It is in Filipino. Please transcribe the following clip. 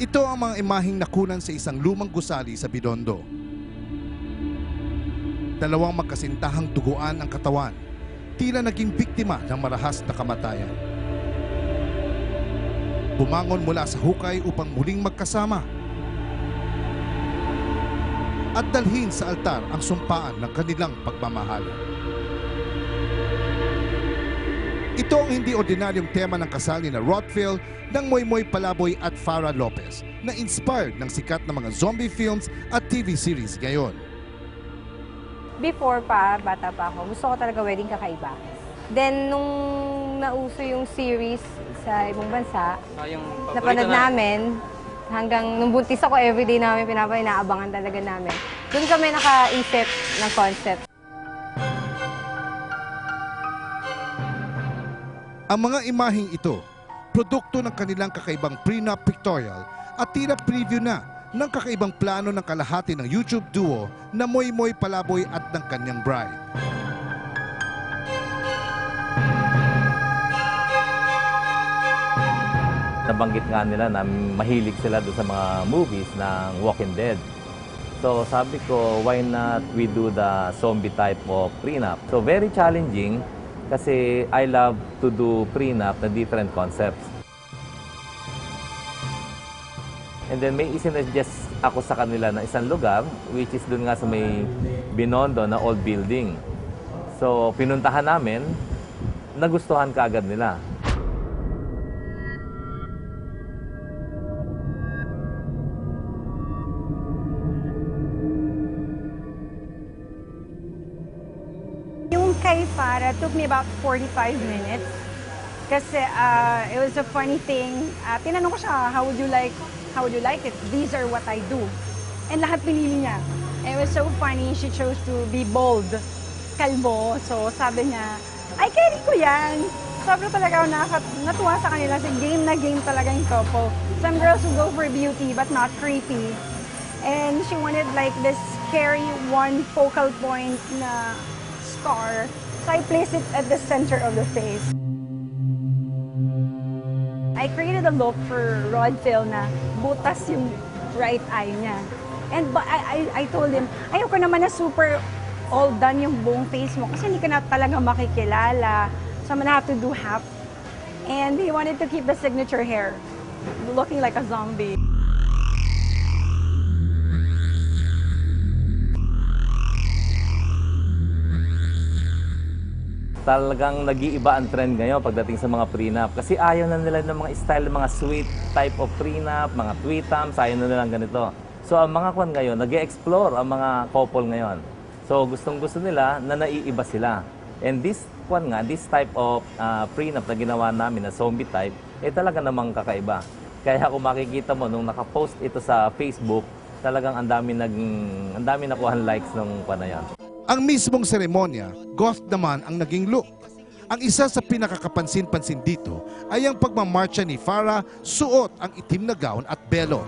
Ito ang mga imaheng nakunan sa isang lumang gusali sa Bidondo. Dalawang magkasintahang duguan ang katawan, tila naging biktima ng marahas na kamatayan. Bumangon mula sa hukay upang muling magkasama at dalhin sa altar ang sumpaan ng kanilang pagmamahalan. Ito ang hindi ordinaryong tema ng kasal ni na Rothfield ng Moymoy Palaboy at Farah Lopez na inspired ng sikat na mga zombie films at TV series ngayon. Before pa, bata pa ako, gusto ko talaga wedding kakaiba. Then, nung nauso yung series sa ibang bansa, Ah, yung napanood na- namin, hanggang nung buntis ako, everyday namin pinapay, inaabangan talaga namin. Doon kami nakaisip ng concept. Ang mga imaheng ito, produkto ng kanilang kakaibang prenup pictorial at tila preview na ng kakaibang plano ng kalahati ng YouTube duo na Moy Moy Palaboy at ng kanyang bride. nabanggit nga nila na mahilig sila doon sa mga movies ng Walking Dead. So sabi ko, why not we do the zombie type of prenup? So very challenging kasi I love to do prenup na different concepts. And then may isinuggest ako sa kanila na isang lugar, which is doon nga sa may Binondo na old building. So pinuntahan namin, nagustuhan kaagad nila. Kay Farah took me about 45 minutes. Kasi uh, it was a funny thing. Uh, tinanong ko siya, how would you like how would you like it? These are what I do. And lahat pinili niya. And it was so funny. She chose to be bold. Kalbo. So sabi niya, ay, carry ko yan. Sobrang talaga ako nakakat- natuwa sa kanila. Kasi game na game talaga yung couple. Some girls who go for beauty but not creepy. And she wanted like this scary one focal point na scar. So I placed it at the center of the face. I created a look for Rodfield na butas yung right eye niya. And but I, I, I told him, ayoko naman na super all done yung buong face mo kasi hindi ka na talaga makikilala. So I'm gonna have to do half. And he wanted to keep the signature hair, looking like a zombie. Talagang nag-iiba ang trend ngayon pagdating sa mga prenup. Kasi ayaw na nila ng mga style, mga sweet type of prenup, mga tweetums, ayaw na nila ng ganito. So ang mga kwan ngayon, nag explore ang mga couple ngayon. So gustong gusto nila na naiiba sila. And this kwan nga, this type of uh, prenup na ginawa namin na zombie type, eh talaga namang kakaiba. Kaya kung makikita mo, nung nakapost ito sa Facebook, talagang ang dami nag ang dami nakuha likes nung kwan na yan. Ang mismong seremonya, goth naman ang naging look. Ang isa sa pinakakapansin-pansin dito ay ang pagmamarcha ni Farah suot ang itim na gown at belo.